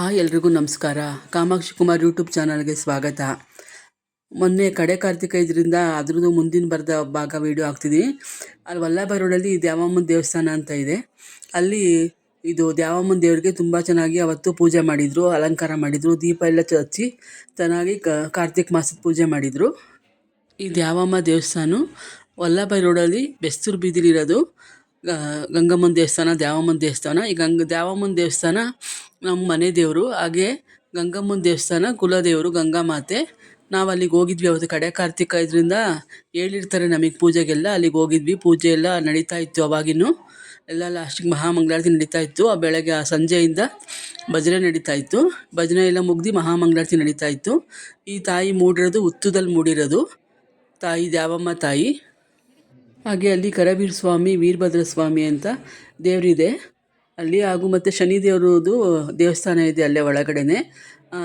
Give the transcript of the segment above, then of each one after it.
Hi ಎಲ್ರಿಗೂ ನಮಸ್ಕಾರ. Kamakshi Kumar YouTube ಚಾನಲ್ಗೆ ಸ್ವಾಗತ. ಮೊನ್ನೆ ಕಡೆ ಕಾರ್ತಿಕ ಇದರಿಂದ ಅದ್ರದ್ದು ಮುಂದಿನ ಬರೆದ ಭಾಗ ವೀಡಿಯೋ ಹಾಕ್ತಿದ್ದೀನಿ ಅಲ್ಲಿ ವಲ್ಲಭ ರೋಡಲ್ಲಿ ದ್ಯಾವಮ್ಮನ ದೇವಸ್ಥಾನ ಅಂತ ಇದೆ. ಅಲ್ಲಿ ಇದು ದ್ಯಾವಮ್ಮನ ದೇವರಿಗೆ ತುಂಬ ಚೆನ್ನಾಗಿ ಅವತ್ತು ಪೂಜೆ ಮಾಡಿದರು, ಅಲಂಕಾರ ಮಾಡಿದರು, ದೀಪ ಎಲ್ಲ ಹಚ್ಚಿ ಚೆನ್ನಾಗಿ ಕಾರ್ತಿಕ್ ಮಾಸದ ಪೂಜೆ ಮಾಡಿದರು. ಈ ದ್ಯಾವಮ್ಮ ದೇವಸ್ಥಾನ ವಲ್ಲಭ ರೋಡಲ್ಲಿ ಬೆಸ್ತೂರು ಬೀದಿಲಿರೋದು ಗಂಗಮ್ಮನ ದೇವಸ್ಥಾನ, ದ್ಯಾವಮ್ಮನ ದೇವಸ್ಥಾನ. ಈ ಗಂಗ, ದ್ಯಾವಮ್ಮನ ದೇವಸ್ಥಾನ ನಮ್ಮ ಮನೆ ದೇವರು, ಹಾಗೆ ಗಂಗಮ್ಮನ ದೇವಸ್ಥಾನ, ಕುಲದೇವರು ಗಂಗಾಮಾತೆ ನಾವು ಅಲ್ಲಿಗೆ ಹೋಗಿದ್ವಿ ಅವತ್ತು ಕಡೆ ಕಾರ್ತಿಕ ಇದರಿಂದ ಹೇಳಿರ್ತಾರೆ ನಮಗೆ ಪೂಜೆಗೆಲ್ಲ. ಅಲ್ಲಿಗೆ ಹೋಗಿದ್ವಿ, ಪೂಜೆ ಎಲ್ಲ ನಡೀತಾ ಇತ್ತು ಅವಾಗಿನ್ನು. ಎಲ್ಲ ಲಾಸ್ಟಿಗೆ ಮಹಾಮಂಗಳಾರತಿ ನಡೀತಾ ಇತ್ತು. ಆ ಬೆಳಗ್ಗೆ, ಆ ಸಂಜೆಯಿಂದ ಭಜನೆ ನಡೀತಾ ಇತ್ತು. ಭಜನೆ ಎಲ್ಲ ಮುಗ್ದು ಮಹಾಮಂಗಳಾರತಿ ನಡೀತಾ ಇತ್ತು. ಈ ತಾಯಿ ಮೂಡಿರೋದು ಉತ್ತುದಲ್ಲಿ ಮೂಡಿರೋದು. ತಾಯಿ ದ್ಯಾವಮ್ಮ ತಾಯಿ. ಹಾಗೆ ಅಲ್ಲಿ ಕರವೀರ ಸ್ವಾಮಿ ವೀರಭದ್ರ ಸ್ವಾಮಿ ಅಂತ ದೇವರಿದೆ. ಅಲ್ಲಿ ಹಾಗೂ ಮತ್ತು ಶನಿ ದೇವರದು ದೇವಸ್ಥಾನ ಇದೆ ಅಲ್ಲೇ ಒಳಗಡೆನೆ.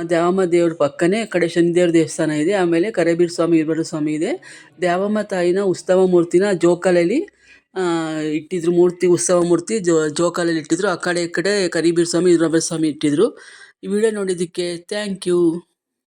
ದ್ಯಾವಮ್ಮ ದೇವ್ರ ಪಕ್ಕನೇ ಕಡೆ ಶನಿ ದೇವ್ರ ದೇವಸ್ಥಾನ ಇದೆ. ಆಮೇಲೆ ಕರೇಬೀರ್ ಸ್ವಾಮಿ ವೀರಭದ್ರ ಸ್ವಾಮಿ ಇದೆ. ದ್ಯಾವಮ್ಮ ತಾಯಿನ ಉತ್ಸವ ಮೂರ್ತಿನ ಜೋಕಾಲಲ್ಲಿ ಇಟ್ಟಿದ್ರು ಮೂರ್ತಿ ಉತ್ಸವ ಮೂರ್ತಿ ಜೋ, ಜೋಕಾಲಲ್ಲಿ ಇಟ್ಟಿದ್ರು. ಆ ಕಡೆ, ಈ ಕಡೆ ಕರಿಬೀರ್ ಸ್ವಾಮಿ ವೀರಭದ್ರ ಸ್ವಾಮಿ ಇಟ್ಟಿದ್ರು. ಈ ವಿಡಿಯೋ ನೋಡಿದ್ದಕ್ಕೆ ಥ್ಯಾಂಕ್ ಯು